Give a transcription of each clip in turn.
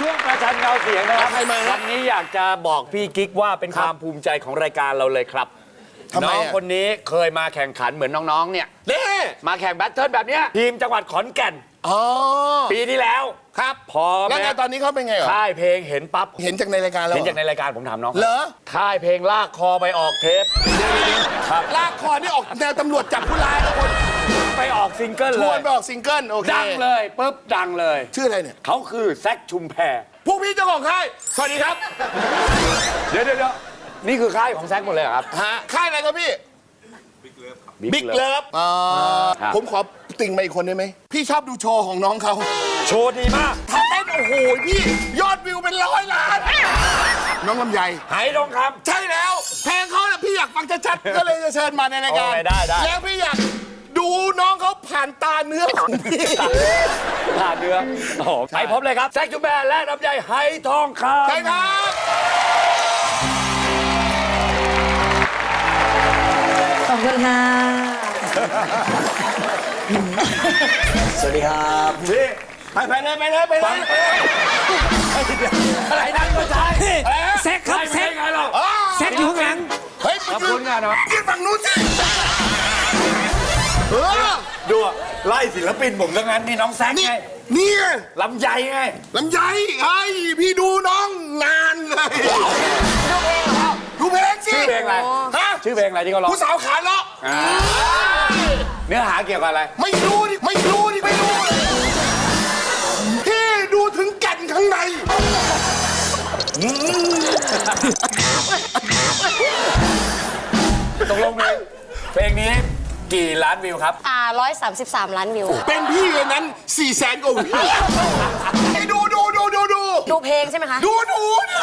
ช่วงประชันเงาเสียงนะครับใครมาฮะวันนี้อยากจะบอกพี่กิ๊กว่าเป็นความภูมิใจของรายการเราเลยครับทำไมน้องอะคนนี้เคยมาแข่งขันเหมือนน้องๆเนี่ยนี่มาแข่งแบทเทิลแบบเนี้ยทีมจังหวัดขอนแก่น อ๋อปีที่แล้ว ครับพอแล้วไงแม้ตอนนี้เขาเป็นไงเหรอค่ายเพลงเห็นปั๊บเห็นจากในรายการแล้วเห็นจากในรายการผมถามน้องเหรอค่ายเพลงลากคอไปออกเทปครับลากคอนี่ออกแนวตำรวจจับผู้ร้ายนะคน ไปออกซิงเกิลชเลวนย ไปออกซิงเกิลโอเคดังเลยปุ๊บดังเลย ชื่ออะไรเนี่ยเขาคือแซคชุมแพพวกพี่เจ้าของค่ายสวัสดีครับเดี๋ยวเดี๋ยวเดี๋ยวนี่คือค่ายของแซคหมดเลยเหรอครับฮะค่ายอะไรครับพี่บิ๊ก Love เลิฟอ่าครับผมขอติ่งมาอีกคนได้ไหมพี่ชอบดูโชว์ของน้องเขาโชว์ดีมากถ้าเต้นโอ้โหพี่ยอดวิวเป็นร้อยล้าน น้องลำไยไหทองค ใช่แล้วเพลงเขาเนี่ยพี่อยากฟังชัดๆ ก็เลยจะเชิญมาในรายการโอ้ยได้ได้แล้วพี่อยาก ดูน้องเขาผ่านตาเนื้อของพี่ำผ่านเนื้อโอ้โหไปพบเลยครับ แซคชุมแพและลำไยไหทองคำ ใช่ครับ ขอบคุณค่ะสวัสดีครับนี่ไปไปเลยไปเลยไปเลยอะไรนั่นก็ใช่แซกครับแซกไงเราอ๋อแซกอยู่ข้างหลัง เฮ้ยขอบคุณงานนะยืนฝั่งนู้นสิ เออดูอะไล่ศิลปินผมทั้งนั้นนี่น้องแซคนี่ไงเนี่ยลำไยไง ลำไยไอ้ยพี่ดูน้องนานเลยดูเพลงสิชื่อเพลงอะไรฮะชื่อเพลงอะไรที่เขาร้องผู้สาวขาเลาะอ่าเนื้อหาเกี่ยวกับอะไร ไม่รู้ดิไม่รู้ดิไม่รู้เลยพี่ดูถึงแก่นข้างในตกลงเพลงเพลงนี้ กี่ล้านวิวครับ อ่า133ล้านวิวเป็นพี่เลยนั้นสี่แสนกว่าวิวไอ้ดูดูดูดูดูดูเพลงใช่ไหมคะ ดูดูเนี่ย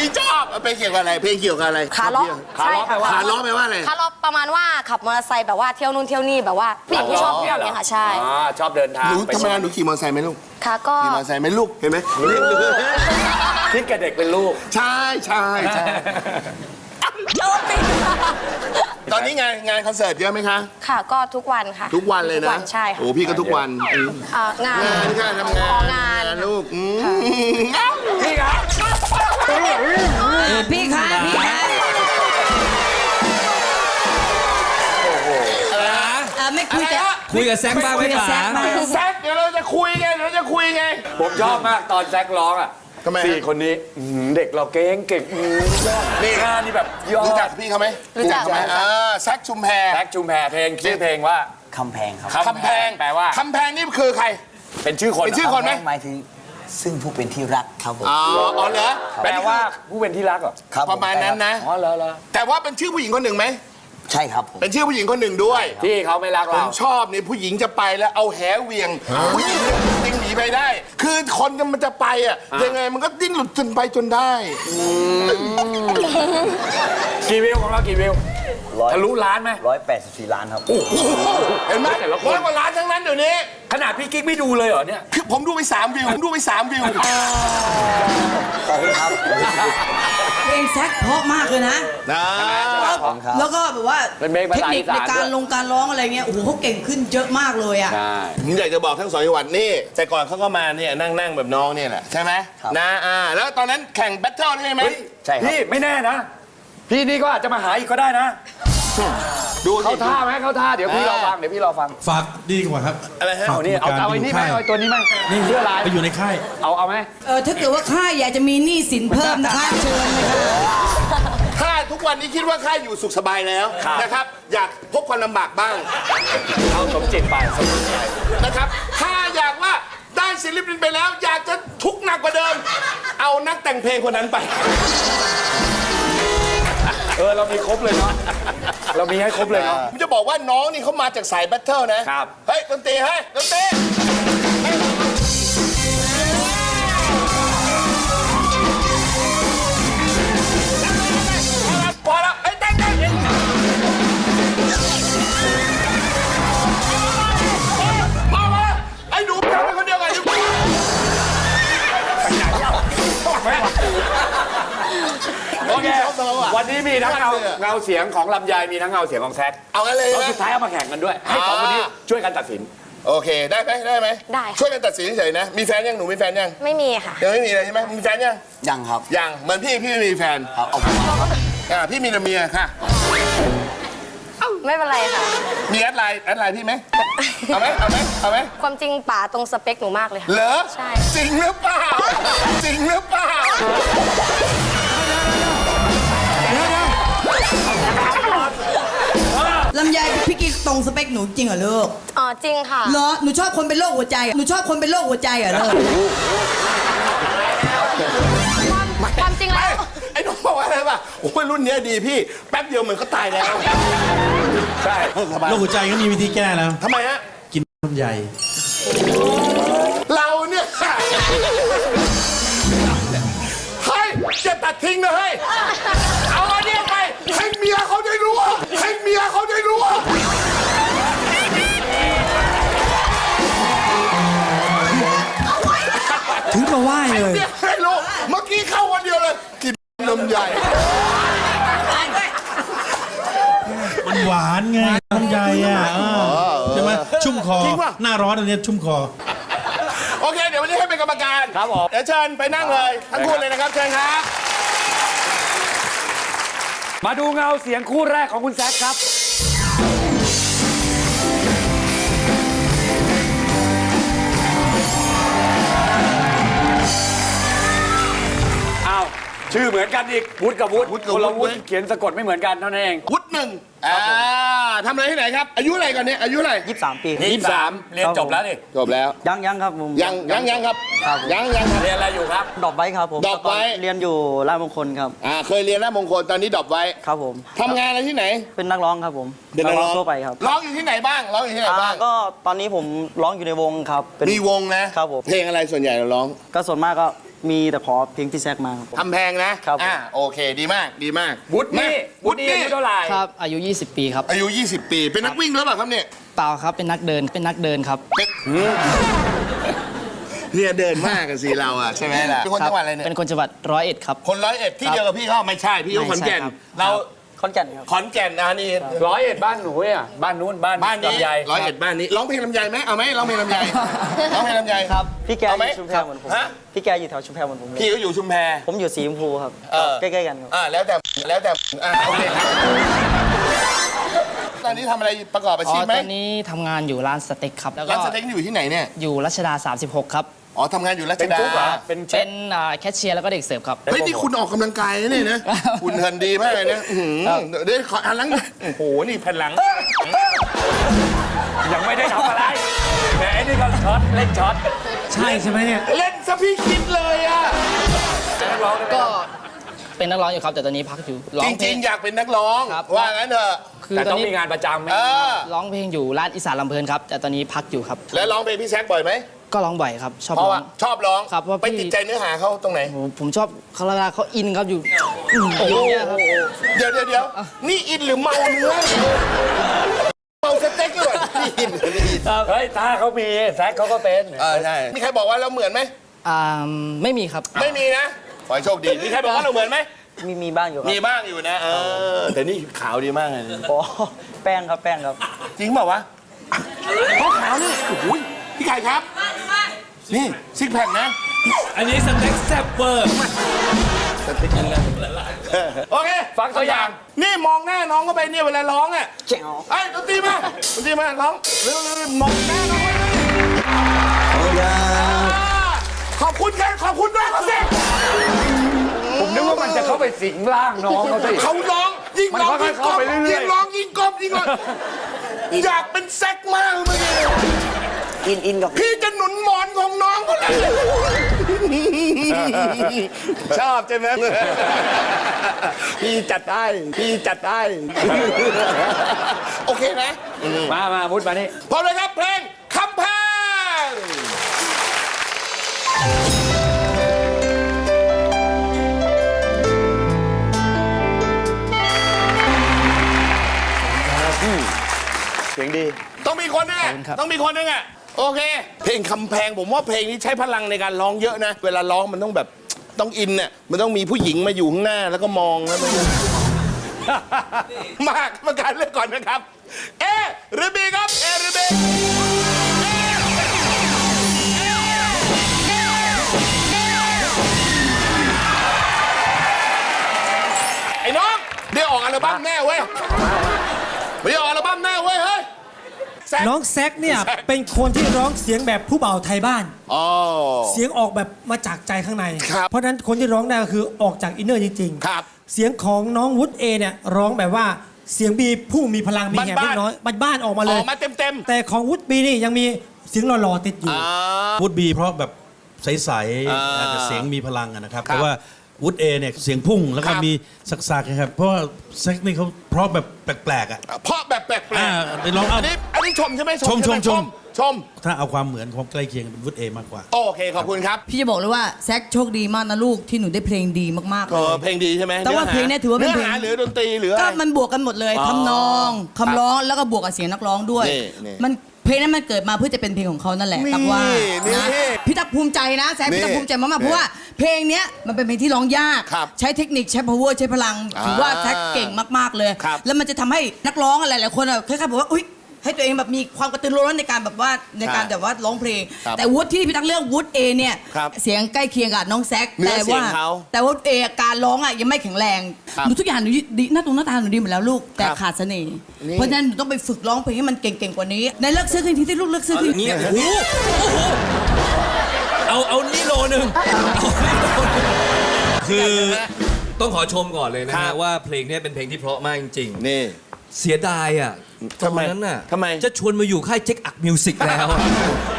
อีชอบเพลงเกี่ยวกับอะไร เพลงเกี่ยวกับอะไรขาล้อขาล้อใช่ค่ะ แปลว่า ขาล้อแปลว่าอะไร ขาล้อประมาณว่าขับมอเตอร์ไซค์แบบว่าเที่ยวนู่นเที่ยวนี่แบบว่าผู้หญิงที่ชอบเที่ยวอย่างเงี้ยค่ะใช่อ่าชอบเดินทางหนูไปทำไมหนูขี่มอเตอร์ไซค์ไหมลูก ค่ะก็ ขี่มอเตอร์ไซค์ไหมลูก เห็นไหมเรียกเลยคิดกับเด็กเป็นลูก ใช่ใช่ใช่ ตอนนี้งานงานคอนเสิร์ตเยอะไหมคะ ค่ะก็ทุกวันค่ะทุกวันเลยทุนะกวันใช่ค่ะโอ้พี่ก็ทุกวันอืมอ่างานงานค่ะทำงาอ๋อนงานลูกอืมพี่ครับพี่คะพี่คะเอ่อไม่คุยกับคุยกับแซงบ้างไหมคุยกับป๋าแซกบ้าง แซคเดี๋ยวเราจะคุยไงเดี๋ยวเราจะคุยไง ผมชอบมากตอนแซคร้องอะ ทำไมฮะ สี่คนนี้อื้อหือเด็กเราเก่งเก่งอื้อหือยอดนี่งานนี่แบบยอรู้จักดพี่เขาไหมรู้จักใช่ไหมอ่าแซคชุมแพแซคชุมแพเพลงชื่อเพลงว่าคำแพงครับคำแพงแปลว่าคำแพงนี่คือใคร เป็นชื่อคนเป็นชื่อ คนไหมคำแพงหมายถึงซึ่งผู้เป็นที่รักครับผมอ๋ออ๋อเหรอแปลว่าผู้เป็นที่รักเหรอครับประมาณนั้นนะ อ๋อเหรอเหรอแต่ว่าเป็นชื่อผู้หญิงคนหนึ่งไหม ใช่ครับผมเป็นชื่อผู้หญิงคนหนึ่งด้วย ที่เขาไม่รักผเรา มชอบนี่ผู้หญิงจะไปแล้วเอาแหเหวียง ผู้หญิงดึงหนีไปได้ คือคนมันจะไปอะยังไงมันก็ดิ้นหลุดจนไปจนได้ กี่วิวของเรากี่วิว ร้อยทะลุล้านไหมร้อยแปดสิบสี่ล้านครับ เห็นไหมแต่ละคน ร้อยกว่าล้านทั้งนั้นเดี๋ยวนี้ ขนาดพี่กิ๊กไม่ดูเลยเหรอเนี่ย คือผมดูไปสามวิว ผมดูไปสามวิว ขอบคุณครับ เพลงแซกเพราะมากเลยนะนะขอบคุณครับแล้วก็แบบว่าเป็นเพลงภาเทคษานิอีคสาในนการด้วย ลงการร้องอะไรเงี้ย โอ้โหเขาเก่งขึ้นเยอะมากเลยอะใช่ผมอยากจะบอกทั้งสองจังหวัดนี่ แต่ก่อนเขาก็มาเนี่ยนั่งนั่งแบบน้องเนี่ยแหละใช่ไหมครับ นะอ่าแล้วตอนนั้นแข่งแบทเทิลใช่ไหมเฮ้ยใช่ครับ พี่ไม่แน่นะ พี่นี่ก็อาจจะมาหาอีกก็ได้นะ ดูสิเขาท่าไหมเขาท่าเดี๋ยวพี่รอฟังเดี๋ยวพี่รอฟังฝากดีกว่าครับอะไรฮะเอานี่เอาเอาไอ้นี่ไหมเอาไอ้ตัวนี้ไหมนี่เสื้อลายไปอยู่ในค่ายเอาเอาไหมเออถ้าเกิดว่าค่ายอยากจะมีหนี้สินเพิ่มนะคะเชิญเลยค่ะถ้าทุกวันนี้คิดว่าข้าอยู่สุขสบายแล้วนะครับ อยากพบความลำบากบ้างเอาสมจิตไปสมจิตไปนะครับถ้าอยากว่าได้ศิลปินไปแล้ว อยากจะทุกข์หนักกว่าเดิม เอานักแต่งเพลงคนนั้นไป เออเรามีครบเลยเนาะเรามีให้ครบเลยเนาะผมจะบอกว่าน้องนี่เขามาจากสายแบทเทิลนะครับ เฮ้ยดนตรีเฮ้ยดนตรีเฮ้ย เงาเลยอะเงาเสียงของลำไยมีทั้งเงาเสียงของแซคเอางั้นเลยแล้วนะ สุดท้ายเอามาแข่งกันด้วย ให้สองคนนี้ช่วยกันตัดสิน โอเค ได้ไหมได้ไหมได้ค่ะ ช่วยกันตัดสินเฉยๆนะ มีแฟนยังหนูมีแฟนยังไม่มีค่ะ ยังไม่มีเลยใช่ไหมมีแฟนยังยังครับยังเหมือนพี่พี่ไม่มีแฟนครับเอาผมอ่าพี่มีแต่เมียค่ะ ไม่เป็นไรค่ะ มีแอดไลน์แอดไลน์พี่ไหมเอาไหมเอาไหมเอาไหมความจริงป๋าตรงสเปคหนูมากเลยค่ะ เหรอใช่ จริงหรือเปล่าจริงหรือเปล่า ตรงสเปคหนูจริงเหรอลูกอ๋อจริงค่ะ เหรอหนูชอบคนเป็นโรคหัวใจเหรอหนูชอบคนเป็นโรคหัวใจเหรอลูกความจริงแล้ว ไอ้น้องบอกว่าอะไรป่ะโอ้ยรุ่นเนี้ยดีพี่ แป๊บเดียวเหมือนเขาตายแล้ว ใช่สบายโรคหัวใจก็มีวิธีแก้แล้ว ทำไมฮะ กินลำไยเราเนี่ยเฮ้ยจะตัดทิ้งนะเฮ้ย นนมใหญ่ มันหวานไงลำไยอะเออใช่ไหมชุ่มคอ จริงป่ะ หน้าร้อนอันเนี้ยชุ่มคอ โอเค เดี๋ยววันนี้ให้เป็นกรรมการครับผม เดี๋ยวเชิญไปนั่งเลย ทั้งคู่เลยนะครับ เชิญครับ มาดูเงาเสียงคู่แรกของคุณแซคครับ ชื่อเหมือนกันอีกวุฒิกับวุฒิวุฒิกับคนละวุวุฒิฒิเขียนสะกดไม่เหมือนกันเท่านั้นเอง วุฒิหนึ่งอ่าทำอะไรที่ไหนครับ อายุอะไรก่อนเนี่ยอายุอะไร ยี่สิบสามปียี่สิบสาม เรียนจบแล้วนี่จบแล้ว ยังยังครับผม ยังยังยังครับ ครับ ยังยังครับ เรียนอะไรอยู่ครับดอกไว้ครับผมดอกไว้ เรียนอยู่ราชมงคลครับ อ่าเคยเรียนหน้ามงคลตอนนี้ดรอปไว้ครับผม ทำงานอะไรที่ไหนเป็นนักร้องครับผมเป็นนักร้องทั่วไปครับร้องอยู่ที่ไหนบ้างร้องอยู่ที่ไหนอ่าบ้างก็ตอนนี้ผมร้องอยู่ในวงครับเป็น มีวงนะครับผม เพลงอะไรส่วนใหญ่เราร้อง ก็ส่วนมากก็ มีแต่ขอเพลงพี่แซกมาครับผมทำแพงนะครับอ่าโอเคดีมากดีมากวุฒินี่มาวุฒินี่อายุเท่าไหร่ครับ อายุ 20 ปีครับ อายุ 20 ปี เป็นนักวิ่งหรือเปล่าครับเนี่ยเปล่าครับ เป็นนักเดิน เป็นนักเดินครับเนี่ยเดินมากกันสิเราอะใช่ไหมล่ะเป็นคนครัจังหวัดอะไรเนี่ยเป็นคนจังหวัดร้อยเอ็ดครับ คนร้อยเอ็ดที่เดียวกับพี่เขาไม่ใช่พี่เขาขอนแก่นไม่ใช่ครับ เรา ขอนแก่นครับ ขอนแก่นนะนี่ร้อยเอ็ดบ้านหนูอะบ้านนู้นบ้านบ้านนี้ลำไยร้อยเอ็ดบ้านนี้ร้องเพลงลำไยไหมเอาไหมร้องเพลงลำไยร้องเพลงลำไยครับพี่แกเอาอไหมยู่ชุมแพเหมือนผมฮะพี่แกอยู่แถวชุมแพเหมือนผมเลยพี่ก็อยู่ชุมแพ ผมอยู่สีชมพูครับเออ ใกล้ๆกันครับอ่าแล้วแต่แล้วแต่อ่าโอเคครับตอนนี้ทำอะไรประกอบอาอ๋ชีอพไหมตอนนี้ทำงานอยู่ร้านสเต็กครับ แล้วก็ร้านสเต็กนี่อยู่ที่ไหนเนี่ยอยู่รัชดา 36 ครับ อ๋อทำงานอยู่รัชเป็นดากุ๊กเหรอเป็นเชเป็ฟ นอ่าแคชเชียร์แล้วก็เด็กเสิร์ฟครับ เฮ้ยนี่คุณออกกำลังกายนะเนี่ยนะ คุณเหินดีมากเลยนะอื้อหือเดี๋ยวขออันหลังโอ้โห นี่แผ่นหลัง ยังไม่ได้ทำอะไรแหมไอ้นี่ก็ช็อต เล่นช็อตใช่ใช่ไหมเนี่ย เล่นซะพี่คิดเลยอะก็เป็นนักร้องอยู่ครับแต่ตอนนี้พักอยู่ร้อจงเพลริง งๆ อยากเป็นนักร้อง ครับ ว่างั้นเถอะคือแต่ตอต้นองนี้มีงานประจำไหมเออร้องเพลงอยู่ร้านอีสานลำเพลินครับแต่ตอนนี้พักอยู่ครับแล้วร้องเพลงพี่แซกบ่อยไหม ก็ร้องบ่อยครับ ชอบเพราะร้อว่าง ชอบร้องครับเพราะไปพี่ติดใจเนื้อหาเขาตรงไหนผมผมชอบเขาเวลาเขาอินครับอยู่อย่างเงี้ยครับ เดี๋ยวเดี๋ยวเดี๋ยวนี่อินหรือเมาเนื้อเมาสเต็กเลยนี่อินหรือไม่อินเฮ้ยถ้าเขามีแซคเขาก็เป็นเออใช่มีใครบอกว่าเราเหมือนไหมอ่าไม่มีครับ ไม่มีนะขอให้โชคดีมีใครบอกว่าเราเหมือนไหมมีมีบ้างอยู่ครับมีบ้างอยู่นะเออแต่นี่ขาวดีมากเลย อ๋อแป้งครับแป้งครับจริงเปล่าวะเขาขาวนี่โอ้โห พี่ไก่ครับ นี่ซิกแพคนะ อันนี้สเต็กแซ่บเวอร์โอเคฟังตัวอย่าง นี่มองหน้าน้องเข้าไปเนี่ยเวลาร้องอะแจ๋วไอ้ยดนตรีมาดนตรีมาร้องเร็วๆมองหน้าน้องไว้อ่าขอบคุณครับขอบคุณด้วยเขาสิผมนึกว่ามันจะเข้าไปสิงร่างน้องเขาสิ เขาร้องยิ่งร้องมันค่ยิ่อยงๆกลเข้ามไปเรื่อยๆ ยิ่งร้องยิ่งกลมยิ่งร้องอยากเป็นแซกมากเมื่อกี้ อินอินกับพี่จะหนุนหมอนของน้องเขาเลยชอบใช่ไหมพี่จัดได้ พี่จัดได้ โอเคนะ มา มามุดมานี่พร้อมเลยครับเพลงคำแพงเสียงดี ต้องมีคนนึงอะขอบคุณครับต้องมีคนนึงอะ โอเค เพลงคำแพงผมว่าเพลงนี้ใช้พลังในการร้องเยอะนะ เวลาร้องมันต้องแบบต้องอินเนี่ยมันต้องมีผู้หญิงมาอยู่ข้างหน้าแล้วก็มองแล้วมัน มากปการเลือกก่อนนะครับ เอหรือบีครับ เอรือบีไอ้น้องเดี่ยวออกอัลบั้มแน่เว้ย แซคน้องแซกเนี่ยเป็นคนที่ร้องเสียงแบบผู้เบาไทยบ้าน อ๋อ เสียงออกแบบมาจากใจข้างใน ครับเพราะฉะนั้นคนที่ร้องได้ก็คือออกจากอินเนอร์จริงครับเสียงของน้องวุฒิเอเนี่ยร้องแบบว่าเสียงบีพุ่งมีพลังมีแหบบ้านๆ เล็กน้อยบ้านๆออกมาอเลอยกมาเต็มเต็ม แต่ของวุฒิบีนี่ยังมีเสียงหล่อๆติดอยู่อ่าวูดบีเพราะแบบใสอ่าๆแต่เสียงมีพลังอะนะครับ ครับแต่ว่า วูดเอเนี่ยเสียงพุ่งแล้วก็ครับ มีสักๆนะครับ เพราะว่าแซกนี่เขาเพราะแบบแปลกๆอะ เพราะแบบแปลกอ่าไปลองเอาอันนี้อันนี้ชมใช่ไหมชมใไหชมชมชม ถ้าเอาความเหมือนความใกล้เคียงเป็นวูดเอมากกว่า โอเค ขอบคุณครับพี่จะบอกเลยว่าแซคโชคดีมากนะลูกที่หนูได้เพลงดีมากๆเลเออยเพลงดีใช่ไหมแต่ว่าเพลงเนี่ยถือว่าเป็นเพลง หหรือดนตรีหรืออะก็ไร มันบวกกันหมดเลยอ๋อทำนองคำร้องแล้วก็บวกกับเสียงนักร้องด้วย นี่นี่ มันเพ ลงนั้นมันเกิดมาเพื่อจะเป็นเพลงของเขานั่นแหละนี่ตักว่านี่นะพี่ตักภูมิใจนะแซคนี่พี่ตักภูมิใจมากๆเพราะว่าเพลงเนี้ยมันเป็นเพลงที่ร้องยาก ครับใช้เทคนิคใช้ power ใช้พลัง ถือว่าอ่าแซคเก่งมากๆเลย ครับแล้วมันจะทำให้นักร้องอะไรหลายๆคนอะคล้ายๆบอกว่าอุ้ย ให้ตัวเองแบบมีความกระตือรือร้นในการแบบว่าในการแบบว่าร้องเพลง ครับแต่วุฒิที่พี่ตักเลือกวุฒิเอเนี่ยครับเสียงใกล้เคียงกับน้องแซคเนื้อแต่เสียว่างเขาแต่ว่าเอการร้องอะยังไม่แข็งแรงครับหนูทุกอย่างหนูดีหน้าตรงหน้าตาหนูดีหมดแล้วลูกแต่ครับขาดเสน่ห์นี่ เพราะฉะนั้นหนูต้องไปฝึกร้องเพลงให้มันเก่งๆกว่านี้ในเลิกซื้อคืนทีที่ลูกเลิกซื้อคืนนี่โอ้โหโอ้โหเอาเอานี่โลหนึ่งเอานี่โลหนึ่งคือต้องขอชมก่อนเลยนะครัฮะบ ว่าเพลงนี้เป็นเพลงที่เพราะมากจริง ๆ นี่ เสียดายอะ ทำไมตอนนั้นน่ะทำไม จะชวนมาอยู่ค่ายเจ็คอักมิวสิกแล้วอะ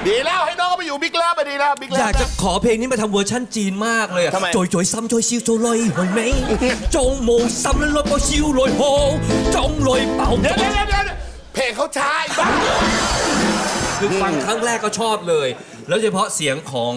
ดีแล้วให้น้องเขาไปอยู่บิ๊กเลิฟไปดีแล้วบิ๊กเลิฟอยากจะขอเพลงนี้มาทำเวอร์ชั่นจีนมากเลยอะทำไม โจยโจยซ้ำโจยซิวโจยลอยหอยไหมจงโมซ้ำแล้วลอยเป่าซิวลอยโฮจงลอยเป่าเดี๋ยวเดี๋ยวเดี๋ยวเดี๋ยวเพลงเขาช้าอีกบ้าคือฟังครั้งแรกก็ชอบเลย แล้วเฉพาะเสียงของ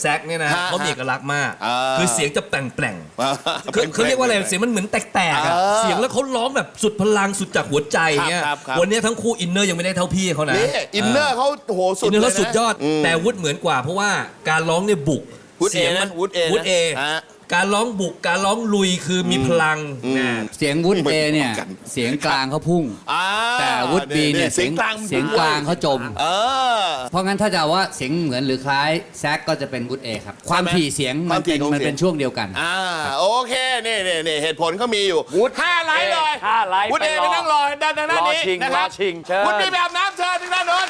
แซกเนี่ยนะฮะเขามีเอกลักษณ์มาก อ่า คือเสียงจะแปลงแปลงๆ คือเขาเรียกว่าอะไรเสียงมันเหมือนแตกๆอะเออเสียงแล้วเขาร้องแบบสุดพลังสุดจากหัวใจเงี้ยครับครับวันนี้ทั้งคู่อินเนอร์ยังไม่ได้เท่าพี่เขานะนี่อินเนอร์เขาโอ้โหสุดอินเนอร์เลเขายนะสุดยอดมแต่วุฒิเหมือนกว่าเพราะว่าการร้องเนี่ยบุกวุฒิเสียงเอนะมันวุฒิเอนะวุฒิเอฮะ การร้องบุกการร้องลุยคือมีพลังนะเสียงวุฒิไม่เอเนี่ยเหมือนกันเสียงกลางเขาพุ่ง อ่าแต่วุฒิบีเนี่ยเสียงกลางเสียงกลางเขาจม เออ เพราะงั้นถ้าจะว่าเสียงเหมือนหรือคล้ายแซกก็จะเป็นวุฒิเอครับ ความใช่ไหมถี่เสียงความัมนถี่เป็นของมันเสียงเป็นช่วงเดียวกัน อ่าโอเคนี่นี่นี่เหตุผลเขามีอยู่วุฒิห้าไลน์เลยห้าไลน์วุฒิเอไปรอไปนั่งรอด้านด้านหน้ารอนี้ชิงนะครับรอชิงเชิญ วุฒิบีไปอาบน้ำเชิญทางด้านโน้น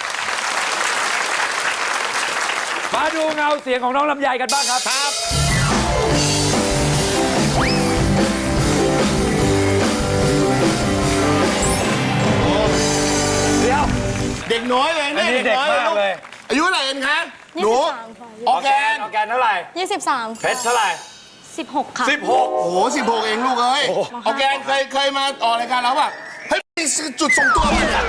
มาดูเงาเสียงของน้องลำไยกันบ้างครับ ครับ คะ หนู23ค่ะออร์แกน ออร์แกนเท่าไหร่23เพชรเท่าไหร่ 16 ค่ะ สิบหกโอ้โหสิบหกเองลูกเอ้ยออร์แกนเคยเคยมาออกรายการแล้วป่ะเฮ้ยมีจุดส่งตัวป่ะเนี่ย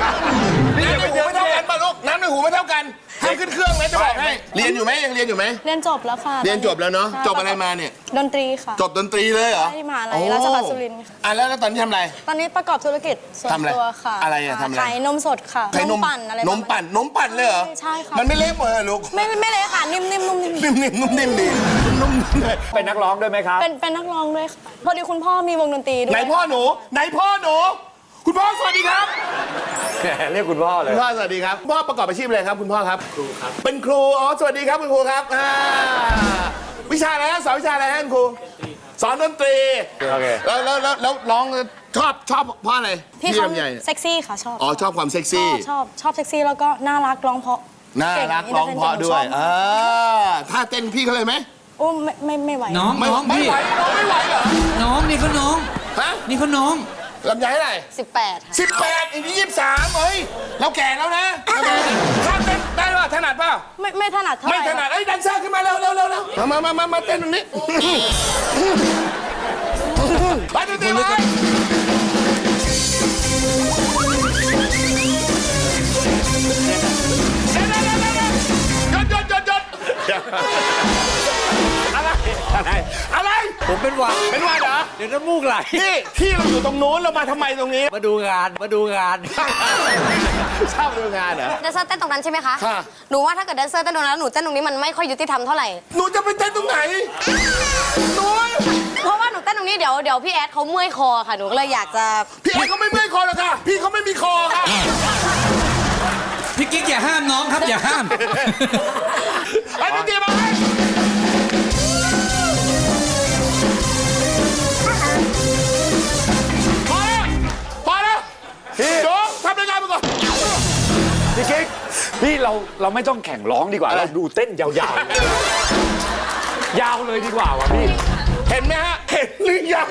น้ำในหูไม่เท่ากันป่ะลูกน้ำในหูไม่เท่ากันห้ามขึ้นเครื่องนะจะบอกให้เรียนอยู่ไหมยังเรียนอยู่ไหมเรียนจบแล้วค่ะเรียนจบแล้วเนาะใช่จบอะไรมาเนี่ยดนตรีค่ะ จบดนตรีเลยเหรอที่มหาลัยราชภัฏสุรินทร์ค่ะอะแล้วแล้วตอนนี้ทำอะไร ตอนนี้ประกอบธุรกิจส่วนทำอะไรตัวค่ะอะไรอะทำอะไรขายนมสดค่ะใครนมปั่นอะไรนมปั่นนมปั่นเลยเหรอใช่ค่ะมันไม่เละหมดเลยลูกไม่ไม่เลยค่ะนิ่มๆนุ่มๆนิ่มๆนุ่มนิ่มดีนุ่มๆเลยเป็นนักร้องด้วยไหมครับเป็นเป็นนักร้องด้วยค่ะพอดีคุณพ่อมีวงดนตรีด้วยไหนพ่อหนูไหนพ่อหนู คุณพ่อสวัสดีครับเรียกคุณพ่อเลย คุณพ่อสวัสดีครับคุณพ่อประกอบอาชีพอะไรครับคุณพ่อครับครูครับเป็นครูอ๋อสวัสดีครับคุณครูครับอ่าวิชาอะไรฮะสอนวิชาอะไรฮะคุณครูสอนดนตรีโอเค แล้วแล้วแล้วแล้วร้องชอบชอบเพราะอะไรพี่เขาลำไยเซ็กซี่ค่ะชอบอ๋อชอบความเซ็กชซี่อบชอบชอบเซ็กซี่แล้วก็น่ารักร้องเพราะน่ารักร้องเพราะด้วยเออ่าถ้าเต้นพี่เขาเลยไหมโอ้ไม่ไม่ไม่ไหวน้องไม่น้องไม่พี่ไหวน้องไม่ไหวเหรอน้องนี่เขาน้องฮะนี่เขาน้อง ลำไยเท่าไหร่18ค่ะสิบแปดอีกยี่สิบสามเฮ้ย เราแก่แล้วนะเราแก่ข้ามเต้นได้ป่ะถนัดป่ะไม่ไม่ถนัดเท่าไหไม่ร่ถนัดไอ้ยแดันเซอร์ขึ้นมาเร็วเร็วเร็วเร็วมามามามาเต้นตรงนี้ ผมเป็นหวัดเป็นว่าเหรอ เดี๋ยวน้ำมูกไหลนี่ที่เราอยู่ตรงนู้นเรามาทำไมตรงนี้ มาดูงานมาดูงาน ชอบดูงานเหรอ แดนเซอร์เต้นตรงนั้นใช่ไหมคะ ค่ะ หนูว่าถ้าเกิดแดนเซอร์เต้นตรงนั้นแล้วหนูเต้นตรงนี้มันไม่ค่อยยุติธรรมเท่าไหร่ หนูจะไปเต้นตรงไหนหนูเพราะว่าหนูเต้นตรงนี้เดี๋ยวเดี๋ยวพี่แอดเขาเมื่อยคอค่ะ หนูก็เลยอยากจะ พี่เอกเขาไม่เมื่อยคอหรอกค่ะ พี่เขาไม่มีคอค่ะ พี่กิ๊กอย่าห้ามน้องครับอย่าห้าม ไอ้พี่เตียมาให้ เราเราไม่ต้องแข่งร้องดีกว่า เราดูเต้นยาวๆ ยาวเลยดีกว่าว่ะพี่ เห็นไหมฮะ เห็นหรือยัง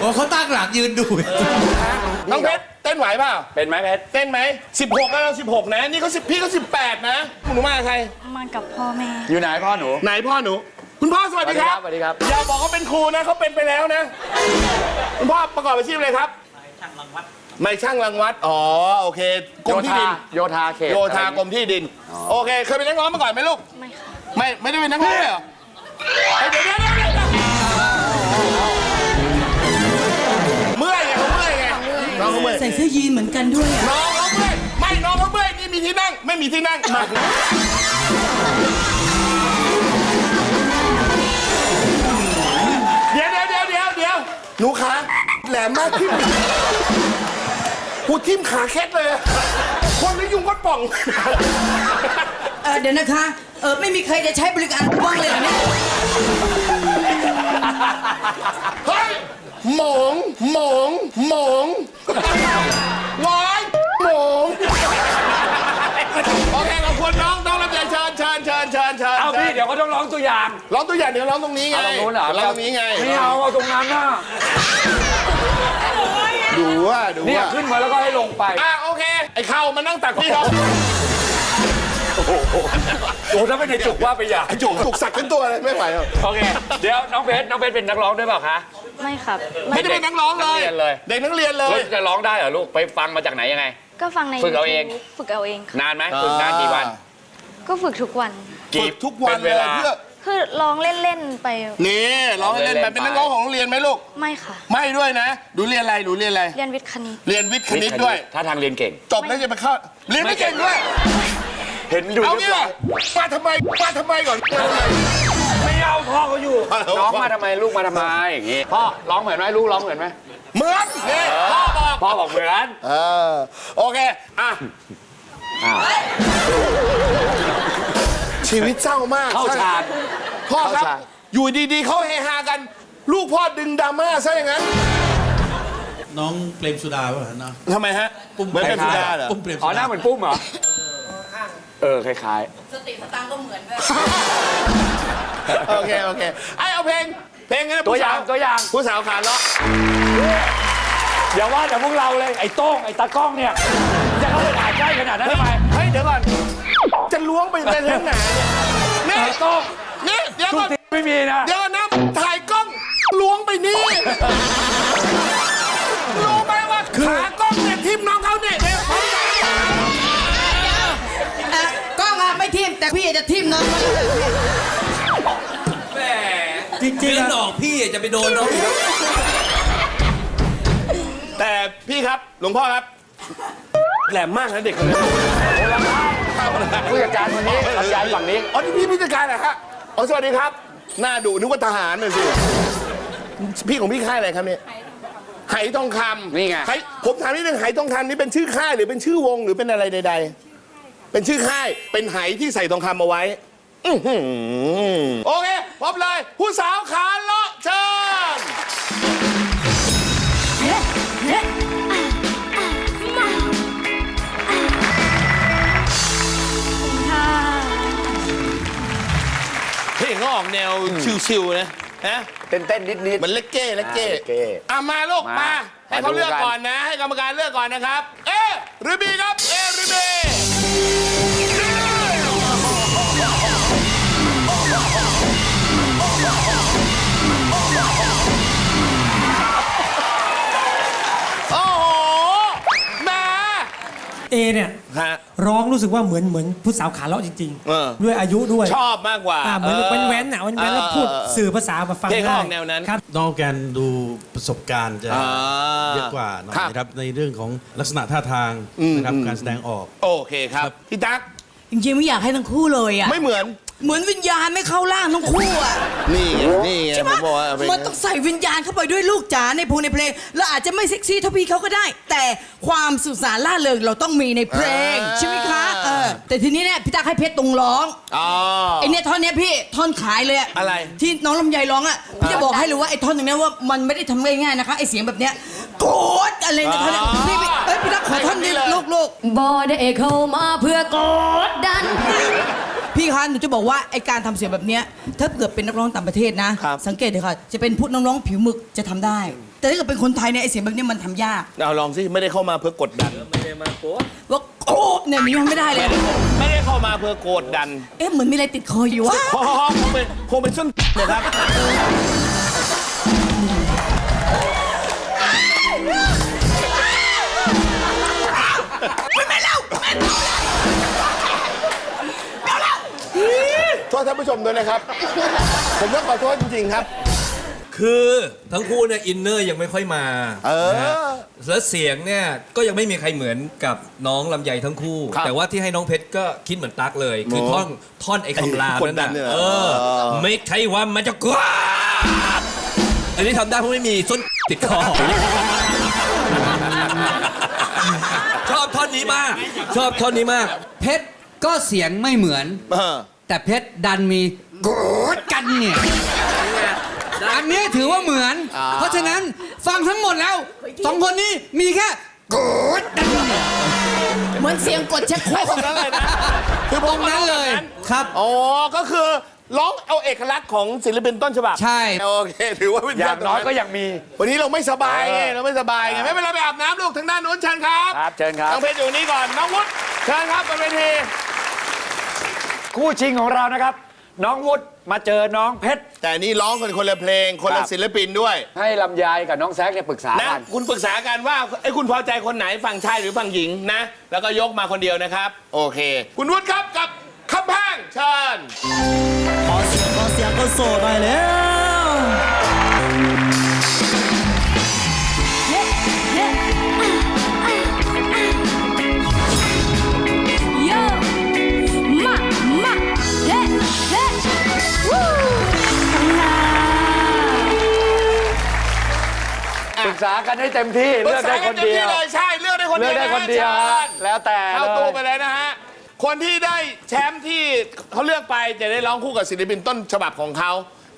โอ้เขาตั้งหลักยืนดู น้องเพชรเต้นไหวเปล่า เป็นไหมเพชร เต้นไหม 16แล้วเรา16 นะ นี่เขา10พี่เขา18 นะหนูมากับใคร มากับพ่อแม่ อยู่ไหนพ่อหนู ไหนพ่อหนู คุณพ่อสวัสดีครับ สวัสดีครับ อย่าบอกว่าเป็นครูนะเขาเป็นไปแล้วนะ คุณพ่อประกอบอาชีพอะไรครับ ไม่ช่างรังวัด อ๋อ โอเคกรโยมที่ธาดิน โยธาเขตโยธากรมที่ดิน โอเค เคยเป็นนักร้องมาก่อนไหมลูก ไม่ค่ะ ไม่ ไม่ได้เป็นนักร้องเลยเหรอเฮ้ยเดี๋ยวเดี๋ยวเดี๋ยวเดี๋ยวเมื่อยไงเขาเมื่อยไงน้องเขาเมื่อยใส่เสื้อยีนเหมือนกันด้วยอะน้องเขาเมื่อยไม่น้องเขาเมื่อยนี่มีที่นั่ง ไม่มีที่นั่งมาเดี๋ยวเดี๋ยวเดี๋ยวเดี๋ยวเดี๋ยวหนูขาแหลมมากทิ่ มกูทิ่มขาเคล็ดเลยอะคนไม่ยุ่งก็ป่อง เออเดี๋ยวนะคะ เออไม่มีใครจะใช้บริการบ้างเลยเหรอเนี่ยเฮ้ย หมงหมงหมงวายหมงโอเคขอบคุณน้องน้องลำไยเชิญเชิญเชิญเชิญเชิญเอาพี่เดี๋ยวก็ต้องร้องตัวอย่างร้องตัวอย่างเดี๋ยวร้องตรงนี้ไงเอาตรงนู้นเหรอร้องตรงนี้ไง ไม่เอาเอาตรงนั้นน่ะ ดูว่าดูเนี่ยว่าขึ้นมาแล้วก็ให้ลงไปอะโอเค ไอ้เข้ามานั่งตักพี่เขาโอ้ถ้าไม่ในจุกว่าไปอย่างไอ้จุกจุกสักทั้งตัวเลยไม่ไหวหรอกโอเค เดี๋ยวน้องเพชรน้องเพชรเป็นนักร้องด้วยเปล่าคะไม่ครับไม่ได้เป็นนักร้องเลยนักเรียนเลยเด็กนักเรียนเลแล้ยวจะร้องได้เหรอลูกไปฟังมาจากไหนยังไง ก็ฟังใน ฝึกเอาเอง YouTube ฝึกเอาเองค่ะนานไหมฝึกนานกี่วัน ก็ฝึกทุกวัน ฝึกทุกวันป็เลยวาเพื่อ คือร้องเล่นๆไป นี่ร้องเล่นๆไปเป็นนักร้องของโรงเรียนไหมลูก ไม่ค่ะ ไม่ด้วยนะหนูเรียนอะไรหนูเรียนอะไร เรียนวิทย์คณิต เรียนวิทย์คณิตด้วย ถ้าทางเรียนเก่ง จบแล้วจะไปเข้าเรียนไม่เก่งด้วย เห็นดูเอาเรียงี้บร้อยมาทำไมมาทำไมก่อนมาทำไมไม่เอาพ่อเขาอยู่เอาเหรอน้องมาทำไมลูกมาทำไมอย่างงี้ พ่อร้องเหมือนไหมลูกร้องเหมือนไหมเหมือนนี่พ่อบอก พ่อบอกเหมือนเออโอเค อะอ้าว ชีวิตเศร้ามากเข้าชาญพ่อครับ เข้าชาญอยู่ดีๆเขาเฮฮากัน ลูกพ่อดึงดราม่าซะอย่างนั้นน้องเปรมสุดาป่ะเนาะทำไมฮะเหมือนเป็นสุดาเหรอ ปุ้มเปรมอ๋อสุหน้าดาเหมือนปุ้มเหรอ เออ คล้าย สติสตังค์ก็เหมือนด้วย โอเค โอเคไอเอาเพลง เพลงนั้นๆตัวอย่างผู้สตัวอย่าง ผู้สาวขาเลาะอย่าว่าแต่พวกเราเลย ไอ้โต้ง ไอ้ตากล้องเนี่ย จะเข้าไปถ่ายใกล้ขนาดนั้นทำไม เฮ้ย เดี๋ยวก่อน จะล้วงไปในเรื่องไหนเนี่ยไอ้โต้งนี่เดี๋ยวทุกก่อนทีไม่มีนะ เดี๋ยวก่อนนะถ่ายกล้องล้วงไปนี่รู้ไหมว่าขากล้องเนี่ยทิมน้องเขาเนี่ยเนี่ยเอ่อกล้องอะไม่ทิมแต่พี่จะทิมน้องมันแหมจริงเลื่ๆอนอะออกพี่จะไปโดนน้องแต่พี่ครับ หลวงพ่อครับ แหลมมากนะเด็กคนนี้ ผู้จัดการคนนี้ทำยายฝั่งนี้ อ๋อนี่พี่ผู้จัดการเหรอฮะอ๋อสวัสดีครับ หน้าดุนึกว่าทหารน่ะสิ พี่ของพี่ค่ายอะไรครับเนี่ยไหทองคำนี่ไง หผมถามนิดนึงไหทองคำนี่เป็นชื่อค่ายหรือเป็นชื่อวงหรือเป็นอะไรใด ๆ เป็นชื่อค่าย เป็นไหที่ใส่ทองคำเอาไว้ อื้อหือโอเคพบเลย ผู้สาวขา ชิวๆนะนะเต้นเต้นนิดนิด เหมือนเล็กเก้เล็กเก้อ่าเล็กเก้อะมาลูกมา มาให้เขามาดูเลือกกัน ก่อนนะ ให้กรรมการเลือกก่อนนะครับ เอหรือบีครับ เอหรือบีโอ้โหแหม่เอเนี่ย ฮะ ร้องรู้สึกว่าเหมือนเหมือนผู้สาวขาเลาะจริงเออ ด้วยอายุด้วยชอบมากกว่าอ่าเหมือนเป็นแว้นๆน่ะแว้นๆแล้วพูดสื่อภาษามาฟังเพลงเขาได้ออกแนวนั้น ครับ น้องแกนดูประสบการณ์จะอ่าเยอะกว่าหน่อยครับ นะครับในเรื่องของลักษณะท่าทางอืมนะครับอืมการแสดงออก โอเคครับ พี่ตั๊กจริงๆไม่อยากให้ทั้งคู่เลยอะไม่เหมือน เหมือนวิญญาณไม่เข้าร่างทั้งคู่อะนี่ไงนี่ไงใช่ไหผมมบอกว่าเอาไปมันต้องใส่วิญญาณเข้าไปด้วยลูกจ๋าในพงในเพลงแล้วอาจจะไม่เซ็กซี่เท่าพี่เขาก็ได้ แต่ความสุขสานล่าเริงเราต้องมีในเพลงใช่ไหมคะเออแต่ทีนี้เนี่ยพี่ตั๊กให้เพชรตรงร้องอ๋อ ไอเนี่ยท่อนเนี้ยพี่ท่อนขายเลยอะอะไร ที่น้องลำไยร้องอะพี่จะบอกให้รู้ว่าไอท่อนตรงเนี้ยว่ามันไม่ได้ทำง่ายๆนะคะไอเสียงแบบเนี้ยโกรธอะไรนะท่านพี่พี่เอ้ยพี่ตั๊กขอท่านนี้ลูกลูกบอได้เข้ามาเพื่อกดดัน พี่คะหนูจะบอกว่าไอการทำเสียงแบบเนี้ยถ้าเกิดเป็นนักร้องต่างประเทศนะสังเกตเลยค่ะจะเป็นพูดน้องๆผิวหมึกจะทำได้ แต่ถ้าเกิดเป็นคนไทยเนี่ยไอเสียงแบบเนี้ยมันทำยากเอาลองสิไม่ได้เข้ามาเพื่อกดดันว่าโอ้เนี่ยมันยังไม่ได้เลยไม่ได้เข้ามาเพื่อกดดันเอ๊ะเหมือนมีอะไรติดคออยู่วะพอคงเป็นคงเป็นส้นเนี่ยครับ โทษท่านผู้ชมด้วยนะครับ ผมต้องขอโทษจริงๆครับ คือทั้งคู่เนี่ยอินเนอร์ยังไม่ค่อยมาเออ นะฮะแล้วเสียงเนี่ยก็ยังไม่มีใครเหมือนกับน้องลำไยทั้งคู่ ครับแต่ว่าที่ให้น้องเพชรก็คิดเหมือนตั๊กเลย คือโอ้ท่อนท่อนไอ้คำรามนั่นกดดันน่ะเนี่ยเออ เออ ไม่ใช่ว่ามันจะกว้าอันนี้ทำได้เพราะไม่มีส้นติดคอชอบท่อนนี้มาก ชอบท่อนนี้มาก เพชรก็เสียงไม่เหมือน เออ แต่เพชรดันมีโกรธกันเนี่ย อันเนี้ยถือว่าเหมือน เพราะฉะนั้นฟังทั้งหมดแล้วสองคนนี้มีแค่โกรธกันเนี่ยเหมือนเสียงกดชักโครกตรงนั้นเลยนะคือตรงนั้นเลยครับ อ๋อ ก็คือร้องเอาเอกลักษณ์ของศิลปินต้นฉบับใช่ โอเค ถือว่าเป็นอย่างน้อยก็ยังมี วันนี้เราไม่สบายไงเออเราไม่สบายไงไม่เป็นไรไปอาบน้ำลูกทางด้านนู้นเชิญครับ ครับ เชิญครับ น้องเพชรอยู่นี่ก่อน น้องวุฒิเชิญครับบนเวที คู่ชิงของเรานะครับ น้องวุฒิมาเจอน้องเพชรแต่นี่ร้องกันคนละเพลงคนครัละบศิลปินด้วยให้ลำไยกับน้องแซกเนี่ยปรึกษานะกันคุณปรึกษากันว่าไอ้ยคุณพอใจคนไหนฝั่งชายหรือฝั่งหญิงนะ แล้วก็ยกมาคนเดียวนะครับ โอเค คุณวุฒิครับกับคำแพงเชิญ ขอเสียงขอเสียงก็โสดหน่อยแล้ว ษากันให้เต็มที่ปรึเลืกอกษาได้กัคนนเต็มเดีที่ยวเลยใช่เลือกได้คนเลืเดีอยกวได้คนเดียวชิฮะญแล้วแต่เข้าเลตัวยไปเลยนะฮะคนที่ได้แชมป์ที่เขาเลือกไปจะได้ร้องคู่กับศิลปินต้นฉบับของเขา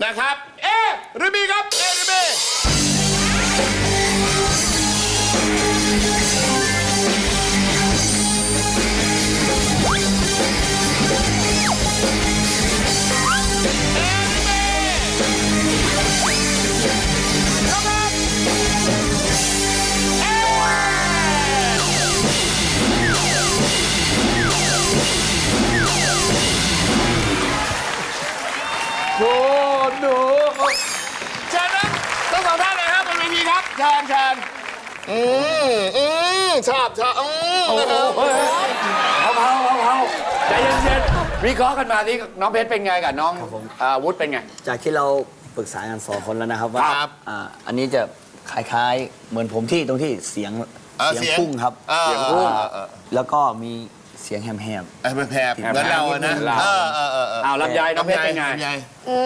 นะครับ เอหรือบีครับเอ วทีครับเชิญเชิญอืมอืมชอบชอบอืมโอ้โหเฮ้ยเอาเอาเอาเอาใจเย็นๆวิเคราะห์กันมาที่น้องเพชรเป็นไงกับน้องอ่าวุฒิเป็นไง จากที่เราปรึกษากันสองคนแล้วนะครับว่าครับอ่าอันนี้จะคล้ายๆ เหมือนผมที่ตรงที่เสียงเออเสียง พุ่งครับเออเสียงพุ่งเออเออแล้วก็มี เสียงแหบไอ้เป็นแผลบเหมือนเราอะนะเรา เออเออเออเอออ้าวลำไยน้องเพชรเป็นไง ลำย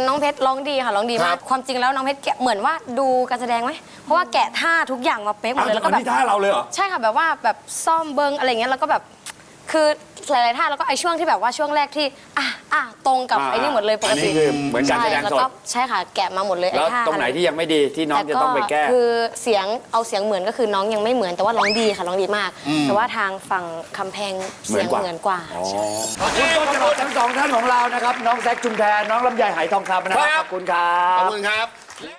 น้องเพชรร้องดีค่ะร้องดีครัมากบ ความจริงแล้วน้องเพชรแกะเหมือนว่าดูการแสดงไหมเพราะว่าแกะท่าทุกอย่างมาเป๊ะหมดเลยแล้วก็อันแบบนี้ท่าเราเลยเหรอ ใช่ค่ะแบบว่าแบบซ่อมเบิงอะไรเงี้ยแล้วก็แบบคือหลายๆท่าแล้วก็ไอ้ช่วงที่แบบว่าช่วงแรกที่อะ อะตรงกับอ่าไอ้นี่หมดเลยปอักนนี้ติคือเหมือนการแสดงสด ใช่แล้วก็ใช่ค่ะแกะมาหมดเลยไอ้แล้วท่าตรงไหนที่ยังไม่ดีที่น้องจะต้องไปแก้ คือเสียงเอาเสียงเหมือนก็คือน้องยังไม่เหมือนแต่ว่าร้องดีค่ะร้องดีมาก แต่ว่าทางฝั่งคำแพงเสียงเหเหมืมืออนนกกว่าว่าขอบคุณต้นฉบับทั้งสองท่านของเรานะครับ น้องแซคจุมแพรน้องลำไยไหทองคำนะครับคขรับอบคุณครัขอบบคุณครับ